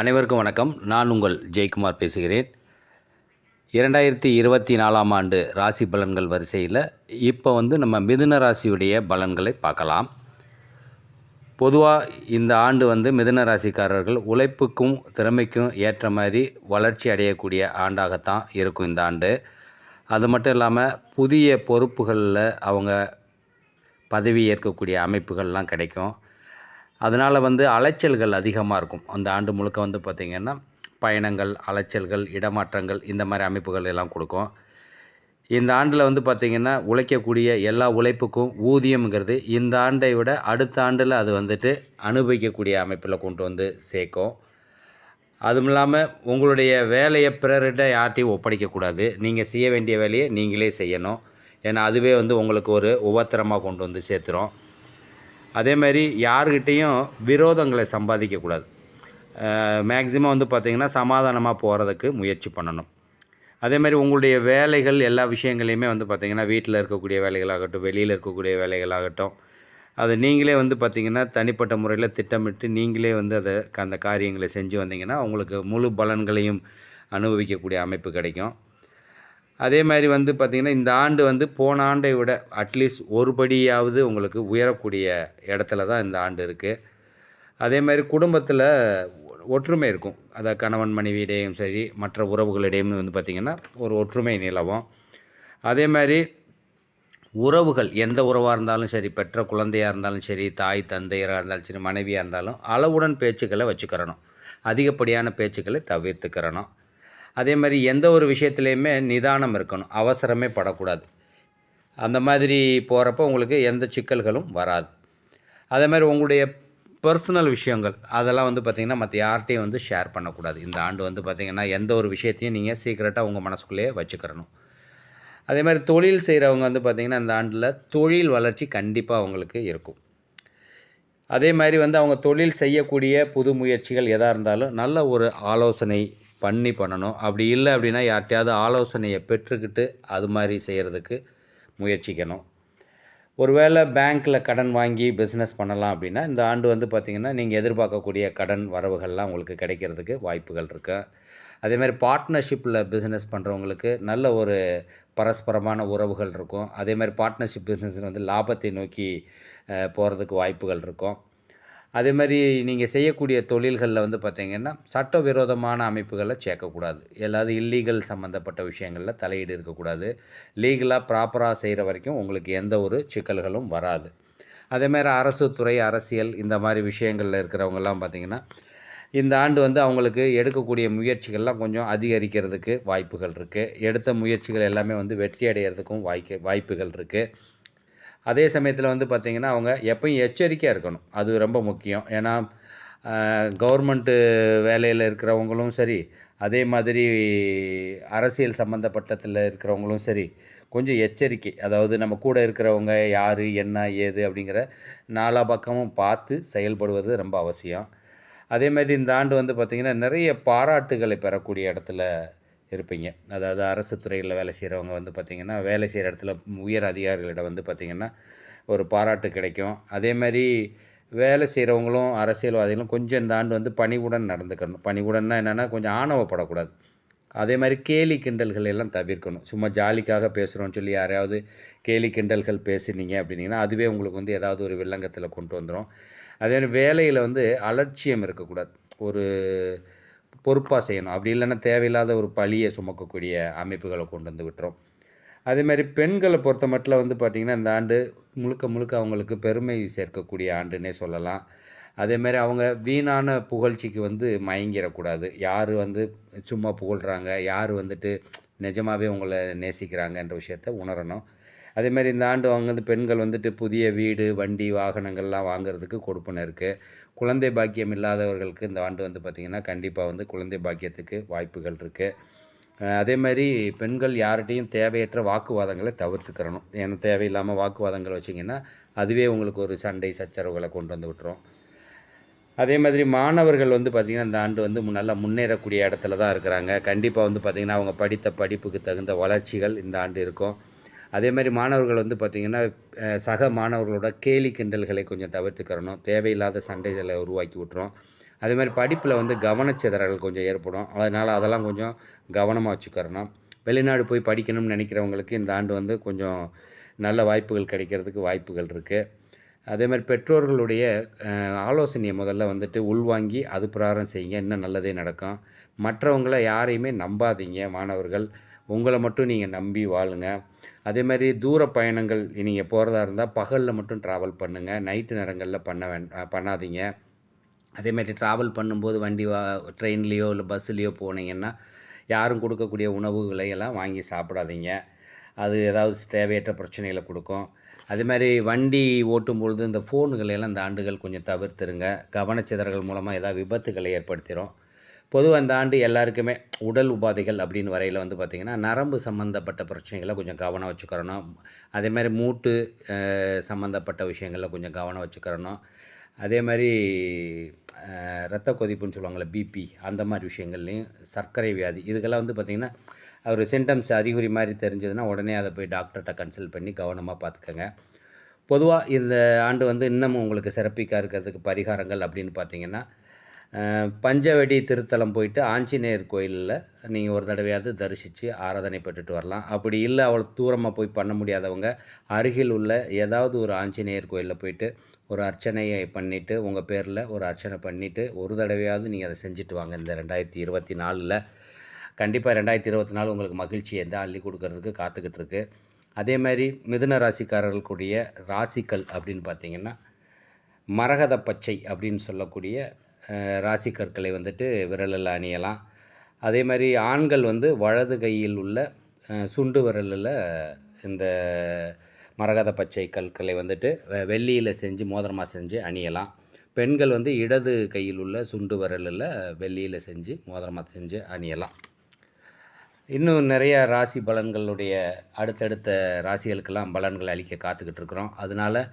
அனைவருக்கும் வணக்கம். நான் உங்கள் ஜெயக்குமார் பேசுகிறேன். இரண்டாயிரத்தி இருபத்தி நாலாம் ஆண்டு ராசி பலன்கள் வரிசையில் இப்போ வந்து நம்ம மிதுன ராசியுடைய பலன்களை பார்க்கலாம். பொதுவாக இந்த ஆண்டு வந்து மிதுன ராசிக்காரர்கள் உழைப்புக்கும் திறமைக்கும் ஏற்ற மாதிரி வளர்ச்சி அடையக்கூடிய ஆண்டாகத்தான் இருக்கும் இந்த ஆண்டு. அது மட்டும் இல்லாமல் புதிய பொறுப்புகளில் அவங்க பதவி ஏற்கக்கூடிய அமைப்புகள்லாம் கிடைக்கும். அதனால் வந்து அலைச்சல்கள் அதிகமாக இருக்கும். அந்த ஆண்டு முழுக்க வந்து பார்த்திங்கன்னா பயணங்கள் அலைச்சல்கள் இடமாற்றங்கள் இந்த மாதிரி அமைப்புகள் எல்லாம் கொடுக்கும். இந்த ஆண்டில் வந்து பார்த்திங்கன்னா உழைக்கக்கூடிய எல்லா உழைப்புக்கும் ஊதியம்ங்கிறது இந்த ஆண்டை விட அடுத்த ஆண்டில் அது வந்துட்டு அனுபவிக்கக்கூடிய அமைப்பில் கொண்டு வந்து சேர்க்கும். அதுவும் இல்லாமல் உங்களுடைய வேலையை பிறர்கிட்ட யார்ட்டையும் ஒப்படைக்கக்கூடாது நீங்கள் செய்ய வேண்டிய வேலையை நீங்களே செய்யணும். ஏன்னா அதுவே வந்து உங்களுக்கு ஒரு உபத்திரமாக கொண்டு வந்து சேர்த்துரும். அதே மாதிரி யாருக்கிட்டேயும் விரோதங்களை சம்பாதிக்கக்கூடாது. மேக்ஸிமம் வந்து பார்த்திங்கன்னா சமாதானமாக போகிறதுக்கு முயற்சி பண்ணணும். அதே மாதிரி உங்களுடைய வேலைகள் எல்லா விஷயங்களையுமே வந்து பார்த்திங்கன்னா வீட்டில் இருக்கக்கூடிய வேலைகளாகட்டும் வெளியில் இருக்கக்கூடிய வேலைகளாகட்டும் அது நீங்களே வந்து பார்த்திங்கன்னா தனிப்பட்ட முறையில் திட்டமிட்டு நீங்களே வந்து அதை அந்த காரியங்களை செஞ்சு வந்தீங்கன்னா உங்களுக்கு முழு பலன்களையும் அனுபவிக்கக்கூடிய அமைப்பு கிடைக்கும். அதே மாதிரி வந்து பார்த்திங்கன்னா இந்த ஆண்டு வந்து போன ஆண்டை விட அட்லீஸ்ட் ஒரு படியாவது உங்களுக்கு உயரக்கூடிய இடத்துல தான் இந்த ஆண்டு இருக்குது அதே மாதிரி குடும்பத்தில் ஒற்றுமை இருக்கும். அதை கணவன் மனைவியிடையும் சரி மற்ற உறவுகளிடையும் வந்து பார்த்திங்கன்னா ஒரு ஒற்றுமை நிலவும். அதே மாதிரி உறவுகள் எந்த உறவாக இருந்தாலும் சரி பெற்ற குழந்தையாக இருந்தாலும் சரி தாய் தந்தையராக இருந்தாலும் சரி மனைவியாக இருந்தாலும் அளவுடன் பேச்சுக்களை வச்சுக்கிறணும். அதிகப்படியான பேச்சுக்களை தவிர்த்துக்கிறணும். அதே மாதிரி எந்த ஒரு விஷயத்துலையுமே நிதானம் இருக்கணும். அவசரமே படக்கூடாது. அந்த மாதிரி போகிறப்ப உங்களுக்கு எந்த சிக்கல்களும் வராது. அதே மாதிரி உங்களுடைய பர்சனல் விஷயங்கள் அதெல்லாம் வந்து பார்த்திங்கன்னா மற்ற யார்கிட்டையும் வந்து ஷேர் பண்ணக்கூடாது. இந்த ஆண்டு வந்து பார்த்திங்கன்னா எந்த ஒரு விஷயத்தையும் நீங்கள் சீக்கிரட்டாக உங்கள் மனசுக்குள்ளேயே வச்சுக்கிறணும். அதே மாதிரி தொழில் செய்கிறவங்க வந்து பார்த்திங்கன்னா இந்த ஆண்டில் தொழில் வளர்ச்சி கண்டிப்பாக அவங்களுக்கு இருக்கும். அதே மாதிரி வந்து அவங்க தொழில் செய்யக்கூடிய புது முயற்சிகள் எதாக இருந்தாலும் நல்ல ஒரு ஆலோசனை பண்ணி பண்ணணும். அப்படி இல்லை அப்படின்னா யார்கிட்டயாவது ஆலோசனையை பெற்றுக்கிட்டு அது மாதிரி செய்கிறதுக்கு முயற்சிக்கணும். ஒருவேளை பேங்க்கில் கடன் வாங்கி பிஸ்னஸ் பண்ணலாம் அப்படின்னா இந்த ஆண்டு வந்து பார்த்திங்கன்னா நீங்கள் எதிர்பார்க்கக்கூடிய கடன் வரவுகள்லாம் உங்களுக்கு கிடைக்கிறதுக்கு வாய்ப்புகள் இருக்கு. அதே மாதிரி பார்ட்னர்ஷிப்பில் பிஸ்னஸ் பண்ணுறவங்களுக்கு நல்ல ஒரு பரஸ்பரமான உறவுகள் இருக்கும். அதே மாதிரி பார்ட்னர்ஷிப் பிஸ்னஸ் வந்து லாபத்தை நோக்கி போகிறதுக்கு வாய்ப்புகள் இருக்கும். அதே மாதிரி நீங்கள் செய்யக்கூடிய தொழில்களில் வந்து பார்த்திங்கன்னா சட்டவிரோதமான அமைப்புகளை சேர்க்கக்கூடாது. எல்லாது இல்லீகல் சம்மந்தப்பட்ட விஷயங்களில் தலையீடு இருக்கக்கூடாது. லீகலாக ப்ராப்பராக செய்கிற வரைக்கும் உங்களுக்கு எந்த ஒரு சிக்கல்களும் வராது. அதேமாதிரி அரசு துறை அரசியல் இந்த மாதிரி விஷயங்களில் இருக்கிறவங்கெல்லாம் பார்த்திங்கன்னா இந்த ஆண்டு வந்து அவங்களுக்கு எடுக்கக்கூடிய முயற்சிகள்லாம் கொஞ்சம் அதிகரிக்கிறதுக்கு வாய்ப்புகள் இருக்குது எடுத்த முயற்சிகள் எல்லாமே வந்து வெற்றி அடைகிறதுக்கும் வாய்க்க வாய்ப்புகள் இருக்குது அதே சமயத்தில் வந்து பார்த்திங்கன்னா அவங்க எப்பயும் எச்சரிக்கையாக இருக்கணும். அது ரொம்ப முக்கியம். ஏன்னா கவர்மெண்ட்டு வேலையில் இருக்கிறவங்களும் சரி அதே மாதிரி அரசியல் சம்மந்தப்பட்டத்தில் இருக்கிறவங்களும் சரி கொஞ்சம் எச்சரிக்கை. அதாவது நம்ம கூட இருக்கிறவங்க யார் என்ன ஏது அப்படிங்கிற நாலா பக்கமும் பார்த்து செயல்படுவது ரொம்ப அவசியம். அதே மாதிரி இந்த ஆண்டு வந்து பார்த்திங்கன்னா நிறைய பாராட்டுகளை பெறக்கூடிய இடத்துல இருப்பீங்க. அதாவது அரசு துறையில் வேலை செய்கிறவங்க வந்து பார்த்திங்கன்னா வேலை செய்கிற இடத்துல உயர் அதிகாரிகளிடம் வந்து பார்த்திங்கன்னா ஒரு பாராட்டு கிடைக்கும். அதே மாதிரி வேலை செய்கிறவங்களும் அரசியல்வாதிகளும் கொஞ்சம் இந்த ஆண்டு வந்து பணிவுடன் நடந்துக்கணும். பணிவுடன்னா என்னென்னா கொஞ்சம் ஆணவப்படக்கூடாது. அதே மாதிரி கேலி கிண்டல்கள் எல்லாம் தவிர்க்கணும். சும்மா ஜாலிக்காக பேசுகிறோன்னு சொல்லி யாரையாவது கேலி கிண்டல்கள் பேசுனீங்க அப்படின்னீங்கன்னா அதுவே உங்களுக்கு வந்து ஏதாவது ஒரு வில்லங்கத்தில் கொண்டு வந்துடும் அதே மாதிரி வேலையில் வந்து அலட்சியம் இருக்கக்கூடாது. ஒரு பொறுப்பாக செய்யணும். அப்படி இல்லைன்னா தேவையில்லாத ஒரு பழியை சுமக்கக்கூடிய அமைப்புகளை கொண்டு வந்து விட்டுரும். அதேமாதிரி பெண்களை பொறுத்த மட்டும் வந்து பார்த்திங்கன்னா இந்த ஆண்டு முழுக்க முழுக்க அவங்களுக்கு பெருமை சேர்க்கக்கூடிய ஆண்டுன்னே சொல்லலாம். அதேமாரி அவங்க வீணான புகழ்ச்சிக்கு வந்து மயங்கிடக்கூடாது. யார் வந்து சும்மா புகழ்கிறாங்க யார் வந்துட்டு நிஜமாகவே உங்களை நேசிக்கிறாங்கன்ற விஷயத்த உணரணும். அதேமாதிரி இந்த ஆண்டு அவங்க வந்து பெண்கள் வந்துட்டு புதிய வீடு வண்டி வாகனங்கள்லாம் வாங்குறதுக்கு கொடுப்பன இருக்குது குழந்தை பாக்கியம் இல்லாதவர்களுக்கு இந்த ஆண்டு வந்து பார்த்திங்கன்னா கண்டிப்பாக வந்து குழந்தை பாக்கியத்துக்கு வாய்ப்புகள் இருக்குது அதே மாதிரி பெண்கள் யார்கிட்டையும் தேவையற்ற வாக்குவாதங்களை தவிர்த்துக்கிறணும். ஏன்னா தேவையில்லாமல் வாக்குவாதங்கள் வச்சிங்கன்னா அதுவே உங்களுக்கு ஒரு சண்டை சச்சரவுகளை கொண்டு வந்து விட்டுரும். அதே மாதிரி மாணவர்கள் வந்து பார்த்திங்கன்னா இந்த ஆண்டு வந்து நல்லா முன்னேறக்கூடிய இடத்துல தான் இருக்கிறாங்க. கண்டிப்பாக வந்து பார்த்திங்கன்னா அவங்க படித்த படிப்புக்கு தகுந்த வளர்ச்சிகள் இந்த ஆண்டு இருக்கும். அதே மாதிரி மாணவர்கள் வந்து பார்த்திங்கன்னா சக மாணவர்களோட கேலி கிண்டல்களை கொஞ்சம் தவிர்த்துக்கிறணும். தேவையில்லாத சண்டைகளை உருவாக்கி விட்டுரும் அதே மாதிரி படிப்பில் வந்து கவனச்சிதறல் கொஞ்சம் ஏற்படும். அதனால் அதெல்லாம் கொஞ்சம் கவனமாக வச்சுக்கிறணும். வெளிநாடு போய் படிக்கணும்னு நினைக்கிறவங்களுக்கு இந்த ஆண்டு வந்து கொஞ்சம் நல்ல வாய்ப்புகள் கிடைக்கிறதுக்கு வாய்ப்புகள் இருக்குது அதே மாதிரி பெற்றோர்களுடைய ஆலோசனையை முதல்ல வந்துட்டு உள்வாங்கி அது பிரகாரம் செய்யுங்க. இன்னும் நல்லதே நடக்கும். மற்றவங்கள யாரையுமே நம்பாதீங்க மாணவர்கள். உங்களை மட்டும் நீங்கள் நம்பி வாழுங்க. அதே மாதிரி தூர பயணங்கள் நீங்கள் போகிறதா இருந்தால் பகலில் மட்டும் ட்ராவல் பண்ணுங்கள் நைட்டு நேரங்களில் பண்ண வேண் பண்ணாதீங்க. அதே மாதிரி ட்ராவல் பண்ணும்போது வண்டி வா ட்ரெயின்லேயோ இல்லை பஸ்ஸுலேயோ போனீங்கன்னா யாரும் கொடுக்கக்கூடிய உணவுகளை எல்லாம் வாங்கி சாப்பிடாதீங்க. அது ஏதாவது தேவையற்ற பிரச்சனைகளை கொடுக்கும். அதே மாதிரி வண்டி ஓட்டும் பொழுது இந்த ஃபோனுகளை எல்லாம் இந்த ஆண்டுகள் கொஞ்சம் தவிர்த்துருங்க. கவனச்சிதறல் மூலமாக ஏதாவது விபத்துகளை ஏற்படுத்திடும் பொதுவாக இந்த ஆண்டு எல்லாருக்குமே உடல் உபாதைகள் அப்படின்னு வரையில் வந்து பார்த்திங்கன்னா நரம்பு சம்மந்தப்பட்ட பிரச்சனைகளை கொஞ்சம் கவனம் வச்சுக்கிறணும். அதே மாதிரி மூட்டு சம்மந்தப்பட்ட விஷயங்களில் கொஞ்சம் கவனம் வச்சுக்கிறணும். அதே மாதிரி ரத்த கொதிப்புன்னு சொல்லுவாங்கள்ல பிபி அந்த மாதிரி விஷயங்கள்லையும் சர்க்கரை வியாதி இதுக்கெல்லாம் வந்து பார்த்திங்கன்னா ஒரு சிம்டம்ஸ் அறிகுறி மாதிரி தெரிஞ்சதுன்னா உடனே அதை போய் டாக்டர்கிட்ட கன்சல்ட் பண்ணி கவனமாக பார்த்துக்கோங்க பொதுவாக இந்த ஆண்டு வந்து இன்னமும் உங்களுக்கு சிறப்பிக்காக இருக்கிறதுக்கு பரிகாரங்கள் அப்படின்னு பார்த்தீங்கன்னா பஞ்சவடி திருத்தலம் போயிட்டு ஆஞ்சநேயர் கோயிலில் நீங்கள் ஒரு தடவையாவது தரிசித்து ஆராதனை பெற்றுட்டு வரலாம். அப்படி இல்லை அவ்வளோ தூரமாக போய் பண்ண முடியாதவங்க அருகில் உள்ள ஏதாவது ஒரு ஆஞ்சநேயர் கோயிலில் போயிட்டு ஒரு அர்ச்சனையை பண்ணிவிட்டு உங்கள் பேரில் ஒரு அர்ச்சனை பண்ணிவிட்டு ஒரு தடவையாவது நீங்கள் அதை செஞ்சுட்டு வாங்க. இந்த ரெண்டாயிரத்தி இருபத்தி நாலில். கண்டிப்பாக ரெண்டாயிரத்தி இருபத்தி நாலு உங்களுக்கு மகிழ்ச்சியை தான் அள்ளி கொடுக்கறதுக்கு காத்துக்கிட்டு இருக்கு. அதே மாதிரி மிதுன ராசிக்காரர்களுக்குடைய ராசிக்கல் அப்படின்னு பார்த்தீங்கன்னா மரகத பச்சை அப்படின்னு சொல்லக்கூடிய ராசிக்கற்களை ராசி கற்களை வந்துட்டு விரலில் அணியலாம். அதே மாதிரி ஆண்கள் வந்து வலது கையில் உள்ள சுண்டு விரலில் இந்த மரகத பச்சை கற்களை வந்துட்டு வெ- வெள்ளியில் செஞ்சு மோதிரமாக செஞ்சு அணியலாம். பெண்கள் வந்து இடது கையில் உள்ள சுண்டு விரலில் வெள்ளியில் செஞ்சு மோதிரமாக செஞ்சு அணியலாம். இன்னும் நிறைய ராசி பலன்களுடைய அடுத்தடுத்த ராசிகளுக்கெல்லாம் பலன்கள் அளிக்க காத்துக்கிட்டு இருக்கிறோம். அதனால்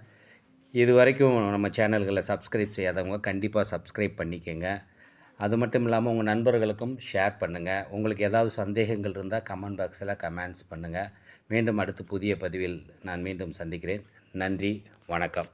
இது வரைக்கும் நம்ம சேனல்களை சப்ஸ்கிரைப் செய்யாதவங்க கண்டிப்பாக சப்ஸ்கிரைப் பண்ணிக்கோங்க. அது மட்டும் இல்லாமல் உங்கள் நண்பர்களுக்கும் ஷேர் பண்ணுங்கள் உங்களுக்கு ஏதாவது சந்தேகங்கள் இருந்தால் கமெண்ட் பாக்ஸில் கமெண்ட்ஸ் பண்ணுங்கள் மீண்டும் அடுத்து புதிய பதிவில் நான் மீண்டும் சந்திக்கிறேன். நன்றி வணக்கம்.